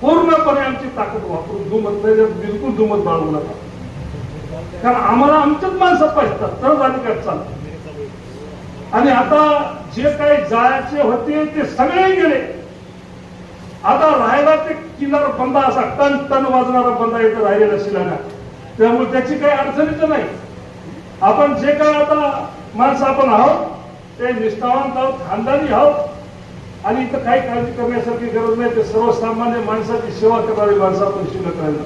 पूर्णपणे आमची ताकद वापरून दुमत नाही बिलकुल दुमत बाळगू नका. कारण आम्हाला आमच्याच माणसं पाहिजेत तरच आम्ही काय चालतो आणि आता जे काही जायचे होते ते सगळे गेले. आता राहायला ते किल्लार बंदा असा टन टन वाजणारा बंदा इथं राहिलेला शिलाना त्यामुळे त्याची काही अडचणीच नाही. आपण जे काय आता माणसं आपण आहोत ते निष्ठावंत आहोत खानदानी आहोत आणि इथं काही काळजी करण्यासारखी गरज नाही. ते सर्वसामान्य माणसाची सेवा करणारी माणसं आपण शिल्लक राहिलं.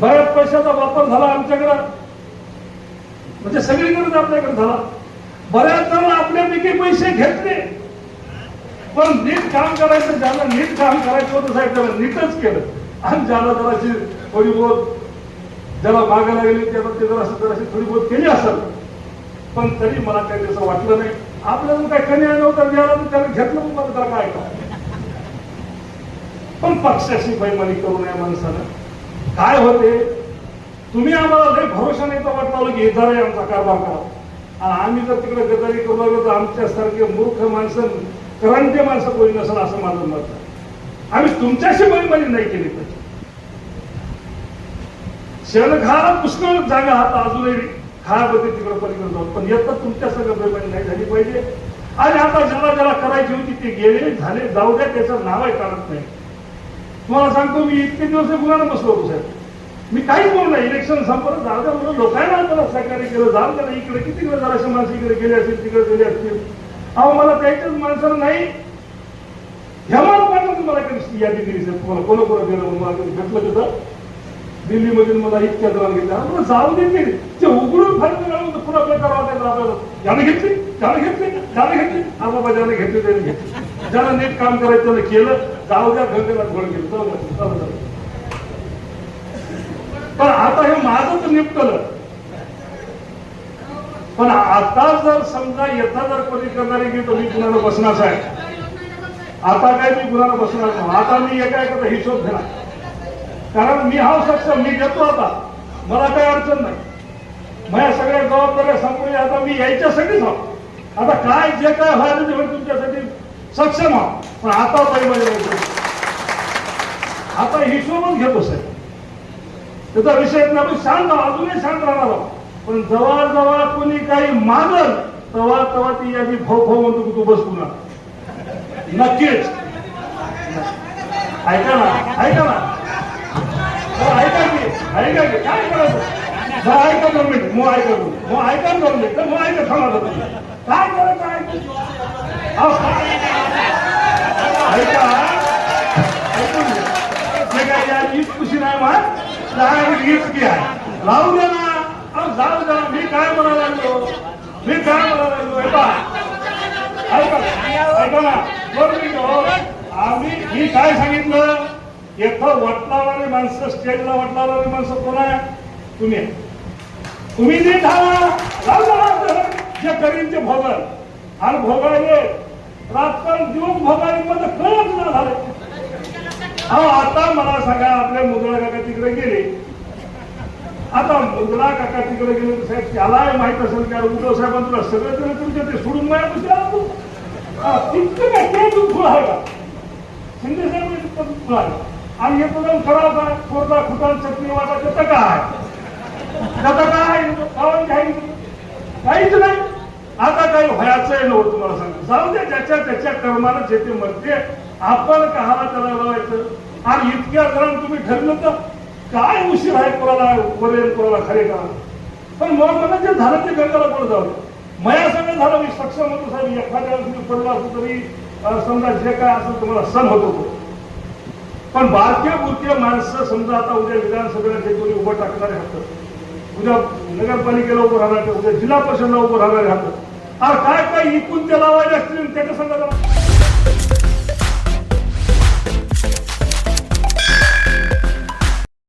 बऱ्याच पैशाचा वापर झाला आमच्याकडं. म्हणजे सगळीकडे आपल्याकडे झाला. बऱ्याच जण आपल्यापैकी पैसे घेतले. पण नीट काम करायचं ज्याला नीट काम करायचं होतं साहेब त्याला नीटच केलं. आणि ज्याला जराशी थोडी बहुत ज्याला मागायला गेली त्याला ते जराशी जराशी थोडी बहुत केली असेल. पण तरी मला काही त्याचं वाटलं नाही. आपल्याला काही कमी नव्हतं द्यायला तर त्याला घेतलं पण मला त्याला काय पण पक्षाशी बैमानी करू नये माणसानं. काय होते? तुम्ही आम्हाला लय भरोसा नाही तर वाटलं की जरा आमचा कारभार करा. आणि आम्ही जर तिकडे गदारी करू लागलो तर आमच्यासारखे मूर्ख माणसं करंटे माणसं कोणी नसेल असं माझं मत आहे. आम्ही तुमच्याशी बैमानी नाही केली पाहिजे. शेणघाला पुष्कळ जागा आता अजूनही खायामध्ये तिकडे पलीकडे जाऊ पण येतात तुमच्या सगळं बैमानी नाही झाली पाहिजे. आणि आता ज्याला ज्याला करायची होती ते गेले झाले जाऊ द्या त्याचं नावही काढत नाही. तुम्हाला सांगतो मी इतके दिवस मुलांना बसलो साहेब. मी काहीच बोलू नाही इलेक्शन संपलं जाऊ द्या लोकांना मला सहकार्य केलं जाऊ द्या इकडे किती वेळ जराशे माणसं इकडे गेले असतील तिकडे गेले असतील. अहो मला त्याच्याच माणसाला नाही. हेमाल पाटील तुम्हाला कधी यादी दिली साहेब? तुम्हाला कोणा कोणा गेलं मला कधी भेटलं तिथं? दिल्लीमधून मला इतक्या जण घेतल्या. मला जाऊ दे ते. उघडून फायदा घालून तर पुन्हा प्रकार वाटायला आपल्याला ज्याने घेतली त्याने घेतली त्याने घेतली. हा बाबा ज्याने घेतली त्याने घेतली. ज्याला नीट काम करायचं त्याने केलं. जाऊ द्या गंगेला घोळ केलं चला म्हटलं, चला पण आता हे माझंच निपटलं. पण आता जर समजा यथा जर कोणी करणारी की तुम्ही कुणाला बसणार आहे आता काय मी कुणाला बसणार आता मी एका एखादा हिशोब घेणार. कारण मी हा सक्षम मी घेतो आता. मला काही अडचण नाही. माझ्या सगळ्या जबाबदाऱ्या संपवल्या आता मी यायच्यासाठीच आहोत आता काय जे काय व्हायला ते होईल तुमच्यासाठी सक्षम आहोत पण आता पाहिजे माझ्या आता हिशोबच घेतो साहेब. त्याचा विषय नाही आपण शांत अजूनही शांत राहणार आहोत. पण जवळ जवळ कोणी काही मागल तवा तवा ती यादी भाऊ भाऊ म्हणतो तू बस पुन्हा नक्कीच. ऐका ना ऐका ना. ऐका की काय करायचं हो, ऐका दोन मिनिट. मग ऐका मग ऐका दोन मिनिट. मग ऐका थांबा दोन काय करायचं ऐका. ऐकून काय या खुशी नाही मा की आहे. दे ना. अहो, जाऊ दे मी काय म्हणायला लागलो? मी काय म्हणायला लागलो? हे पहा. ऐका. ऐका ना. हो. आम्ही मी काय सांगितलं? येथं वटलावारी माणसं स्टेजला वटलावारी माणसं कोण आहे? तुम्ही तुम्ही जे ठरवा लावू द्या. जे करीन ते भोगल. आणि भोगायले राजकारण दिवस भोगायले मध्ये कळत ना झाले. आता मला सांगा आपल्या मुदळा काका तिकडे गेले. आता मुदळा काका तिकडे गेले तर साहेब त्यालाही माहीत असेल त्या उद्धव साहेबांना तुला सगळं तरी तुमच्या ते सोडून माया दुसऱ्या तू तितकं काय ते दुःख आहे का? शिंदे साहेब आहे. आणि हे तुझं खराब आहे कोरडा खुटान चटणी वाटा त्याचं काय? त्याचं काय? खाऊन घ्यायची. काहीच नाही. आता काही व्हायचं आहे नव्हतं हो तुम्हाला सांगतो. जाऊ दे ज्याच्या त्याच्या कर्मानं जे ते म्हणते आपण कहाला त्याला लावायचं. आणि इतक्या जणांना तुम्ही ठरलं तर काय उशीर आहे कोणाला वरेल कोणाला खरे का पण मला जे झालं ते गंगाला पण जाऊ मया सगळं झालं मी सक्षम होतो साहेब. एखाद्या वेळेस मी पडलो असतो तरी समजा जे काय असं तुम्हाला सण होत होतो. पण भारतीय बुरक्या माणसं समजा आता उद्या विधानसभेला जे कोणी उभं टाकणारे हातात उद्या नगरपालिकेला उभं राहणार उद्या जिल्हा परिषदला उभं राहणारे हात अरे काय काय इकून ते लावायचे असतील त्याच्या संदर्भात